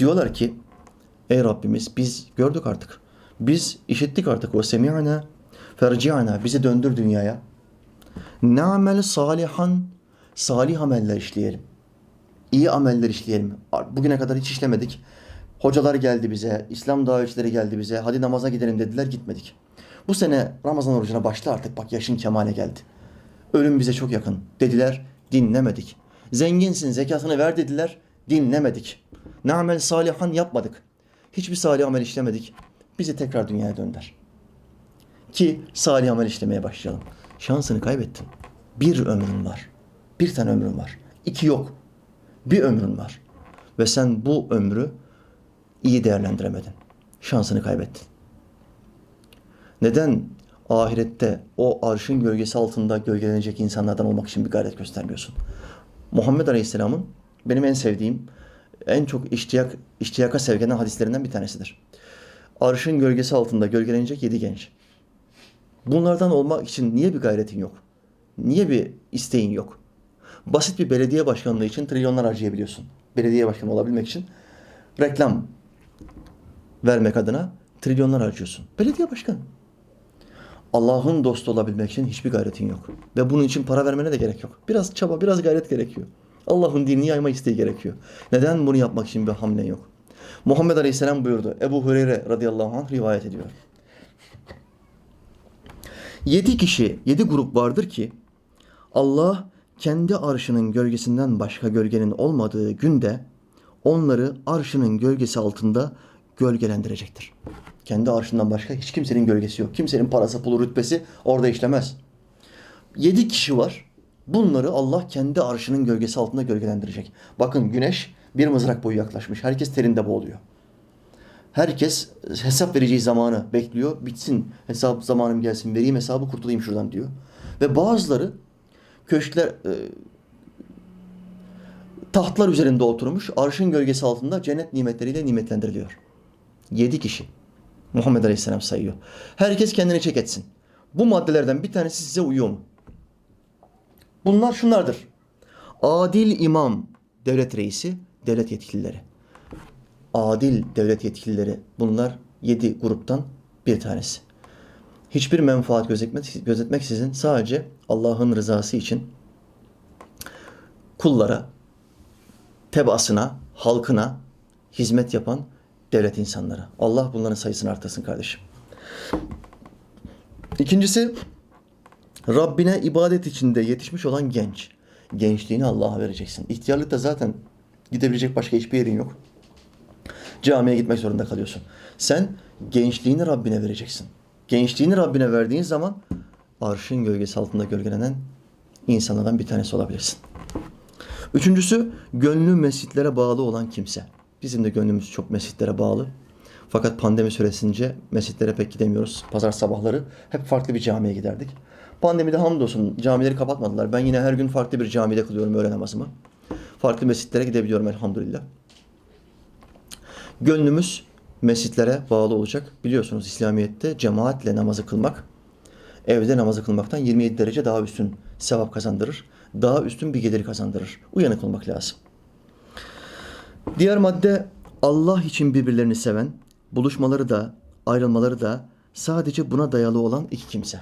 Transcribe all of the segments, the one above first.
Diyorlar ki ey Rabbimiz biz gördük artık. Biz işittik artık o semi'ana ferci'ana bizi döndür dünyaya. Na'mel salihan salih ameller işleyelim. İyi ameller işleyelim. Bugüne kadar hiç işlemedik. Hocalar geldi bize, İslam davetçileri geldi bize. Hadi namaza gidelim dediler, gitmedik. Bu sene Ramazan orucuna başla artık bak yaşın kemale geldi. Ölüm bize çok yakın dediler, dinlemedik. Zenginsin, zekatını ver dediler, dinlemedik. Ne amel salihan yapmadık. Hiçbir salih amel işlemedik. Bizi tekrar dünyaya dönder. Ki salih amel işlemeye başlayalım. Şansını kaybettin. Bir ömrün var. Bir tane ömrün var. İki yok. Bir ömrün var. Ve sen bu ömrü iyi değerlendiremedin. Şansını kaybettin. Neden ahirette o arşın gölgesi altında gölgelenecek insanlardan olmak için bir gayret göstermiyorsun? Muhammed Aleyhisselam'ın benim en sevdiğim, en çok iştiyak, iştiyaka sevk eden hadislerinden bir tanesidir. Arşın gölgesi altında gölgelenecek yedi genç. Bunlardan olmak için niye bir gayretin yok? Niye bir isteğin yok? Basit bir belediye başkanlığı için trilyonlar harcayabiliyorsun. Belediye başkanı olabilmek için reklam vermek adına trilyonlar harcıyorsun. Belediye başkanı. Allah'ın dostu olabilmek için hiçbir gayretin yok. Ve bunun için para vermene de gerek yok. Biraz çaba, biraz gayret gerekiyor. Allah'ın dinini yayma isteği gerekiyor. Neden bunu yapmak için bir hamlen yok? Muhammed Aleyhisselam buyurdu. Ebu Hureyre radıyallahu anh rivayet ediyor. Yedi kişi, yedi grup vardır ki Allah kendi arşının gölgesinden başka gölgenin olmadığı günde onları arşının gölgesi altında gölgelendirecektir. Kendi arşından başka hiç kimsenin gölgesi yok. Kimsenin parası, pulu, rütbesi orada işlemez. Yedi kişi var. Bunları Allah kendi arşının gölgesi altında gölgelendirecek. Bakın güneş bir mızrak boyu yaklaşmış. Herkes terinde boğuluyor. Herkes hesap vereceği zamanı bekliyor. Bitsin hesap zamanım gelsin vereyim hesabı kurtulayım şuradan diyor. Ve bazıları köşkler e, tahtlar üzerinde oturmuş arşın gölgesi altında cennet nimetleriyle nimetlendiriliyor. Yedi kişi. Muhammed Aleyhisselam sayıyor. Herkes kendini çek etsin. Bu maddelerden bir tanesi size uyuyor mu? Bunlar şunlardır. Adil imam, devlet reisi, devlet yetkilileri. Adil devlet yetkilileri bunlar yedi gruptan bir tanesi. Hiçbir menfaat gözetmek, gözetmeksizin sadece Allah'ın rızası için kullara, tebaasına, halkına hizmet yapan devlet insanları. Allah bunların sayısını artırsın kardeşim. İkincisi Rabbine ibadet içinde yetişmiş olan genç. Gençliğini Allah'a vereceksin. İhtiyarlıkta zaten gidebilecek başka hiçbir yerin yok. Camiye gitmek zorunda kalıyorsun. Sen gençliğini Rabbine vereceksin. Gençliğini Rabbine verdiğin zaman arşın gölgesi altında gölgelenen insanlardan bir tanesi olabilirsin. Üçüncüsü gönlü mescitlere bağlı olan kimse. Bizim de gönlümüz çok mescitlere bağlı. Fakat pandemi süresince mescitlere pek gidemiyoruz. Pazar sabahları hep farklı bir camiye giderdik. Pandemide hamdolsun camileri kapatmadılar. Ben yine her gün farklı bir camide kılıyorum öğle namazımı. Farklı mescitlere gidebiliyorum elhamdülillah. Gönlümüz mescitlere bağlı olacak. Biliyorsunuz İslamiyet'te cemaatle namazı kılmak evde namazı kılmaktan 27 derece daha üstün sevap kazandırır. Daha üstün bir gelir kazandırır. Uyanık olmak lazım. Diğer madde Allah için birbirlerini seven, buluşmaları da ayrılmaları da sadece buna dayalı olan iki kimse.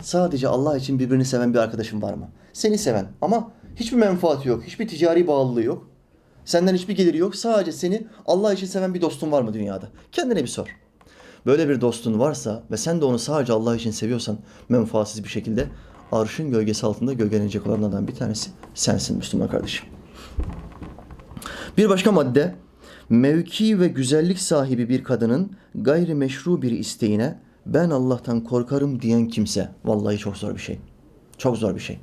Sadece Allah için birbirini seven bir arkadaşın var mı? Seni seven ama hiçbir menfaati yok, hiçbir ticari bağlılığı yok. Senden hiçbir geliri yok. Sadece seni Allah için seven bir dostun var mı dünyada? Kendine bir sor. Böyle bir dostun varsa ve sen de onu sadece Allah için seviyorsan menfaatsiz bir şekilde arşın gölgesi altında gölgelenecek olanlardan bir tanesi sensin Müslüman kardeşim. Bir başka madde mevki ve güzellik sahibi bir kadının gayrimeşru bir isteğine ben Allah'tan korkarım diyen kimse vallahi çok zor bir şey. Çok zor bir şey.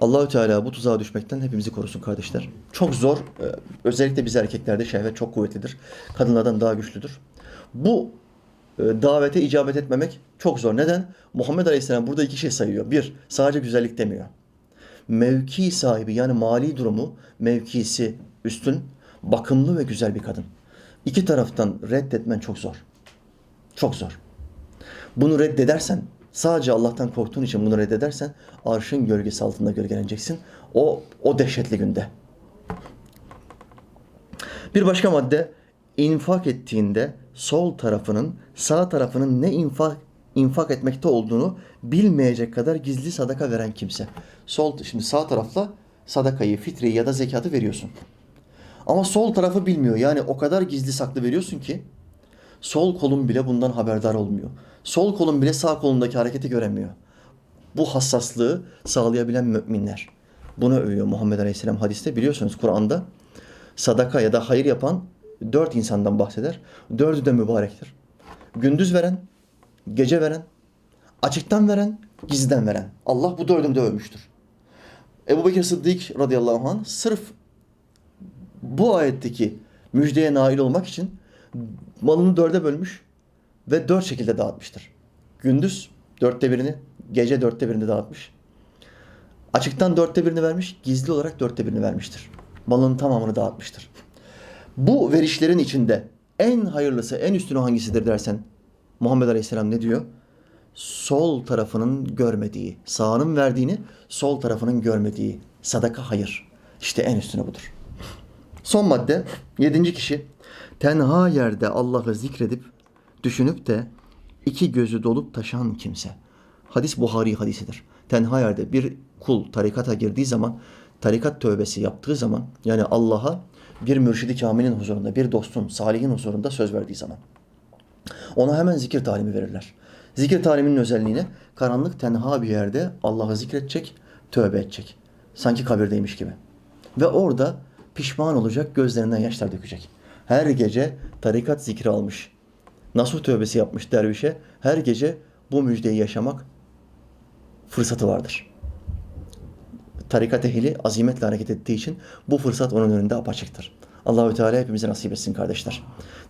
Allahü Teala bu tuzağa düşmekten hepimizi korusun kardeşler. Çok zor. Ee, Özellikle biz erkeklerde şehvet çok kuvvetlidir. Kadınlardan daha güçlüdür. Bu e, davete icabet etmemek çok zor. Neden? Muhammed Aleyhisselam burada iki şey sayıyor. Bir, sadece güzellik demiyor. Mevki sahibi yani mali durumu, mevkisi üstün, bakımlı ve güzel bir kadın. İki taraftan reddetmen çok zor. Çok zor. Bunu reddedersen, sadece Allah'tan korktuğun için bunu reddedersen arşın gölgesi altında gölgeleneceksin. O, o dehşetli günde. Bir başka madde infak ettiğinde sol tarafının sağ tarafının ne infak infak etmekte olduğunu bilmeyecek kadar gizli sadaka veren kimse. Sol şimdi sağ tarafla sadakayı, fitreyi ya da zekatı veriyorsun. Ama sol tarafı bilmiyor. Yani o kadar gizli saklı veriyorsun ki sol kolun bile bundan haberdar olmuyor. Sol kolun bile sağ kolundaki hareketi göremiyor. Bu hassaslığı sağlayabilen müminler. Bunu övüyor Muhammed Aleyhisselam hadiste. Biliyorsunuz Kur'an'da sadaka ya da hayır yapan dört insandan bahseder. Dördü de mübarektir. Gündüz veren, gece veren, açıktan veren, gizliden veren. Allah bu dördünü de övmüştür. Ebu Bekir Sıddık radıyallahu anh sırf bu ayetteki müjdeye nail olmak için malını dörde bölmüş ve dört şekilde dağıtmıştır. Gündüz dörtte birini, gece dörtte birini dağıtmış. Açıktan dörtte birini vermiş, gizli olarak dörtte birini vermiştir. Malının tamamını dağıtmıştır. Bu verişlerin içinde en hayırlısı, en üstünü hangisidir dersen Muhammed Aleyhisselam ne diyor? Sol tarafının görmediği, sağının verdiğini sol tarafının görmediği sadaka hayır. İşte en üstüne budur. Son madde, yedinci kişi. Tenha yerde Allah'ı zikredip, düşünüp de iki gözü dolup taşan kimse. Hadis Buhari hadisidir. Tenha yerde bir kul tarikata girdiği zaman, tarikat tövbesi yaptığı zaman, yani Allah'a bir mürşidi kamilin huzurunda, bir dostun, salihin huzurunda söz verdiği zaman. Ona hemen zikir talimi verirler. Zikir taliminin özelliğine karanlık tenha bir yerde Allah'ı zikredecek, tövbe edecek. Sanki kabirdeymiş gibi. Ve orada pişman olacak, gözlerinden yaşlar dökecek. Her gece tarikat zikri almış. Nasuh tövbesi yapmış dervişe. Her gece bu müjdeyi yaşamak fırsatı vardır. Tarikat ehli azimetle hareket ettiği için bu fırsat onun önünde apaçıktır. Allahü Teala hepimize nasip etsin kardeşler.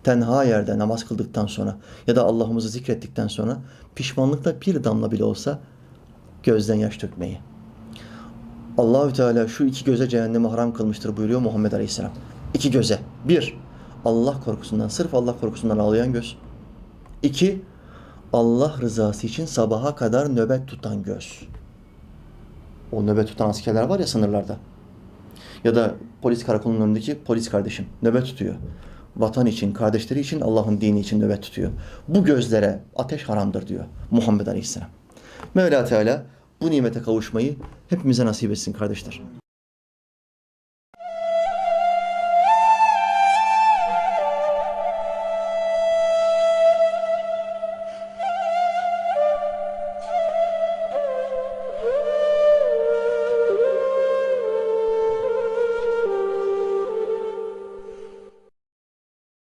Tenha yerde namaz kıldıktan sonra ya da Allah'ımızı zikrettikten sonra pişmanlıkla bir damla bile olsa gözden yaş dökmeyi. Allahü Teala şu iki göze cehennemi haram kılmıştır buyuruyor Muhammed Aleyhisselam. İki göze. Bir, Allah korkusundan, sırf Allah korkusundan ağlayan göz. İki, Allah rızası için sabaha kadar nöbet tutan göz. O nöbet tutan askerler var ya sınırlarda. Ya da polis karakolunun önündeki polis kardeşim nöbet tutuyor. Vatan için, kardeşleri için, Allah'ın dini için nöbet tutuyor. Bu gözlere ateş haramdır diyor Muhammed Aleyhisselam. Mevla Teala bu nimete kavuşmayı hepimize nasip etsin kardeşler.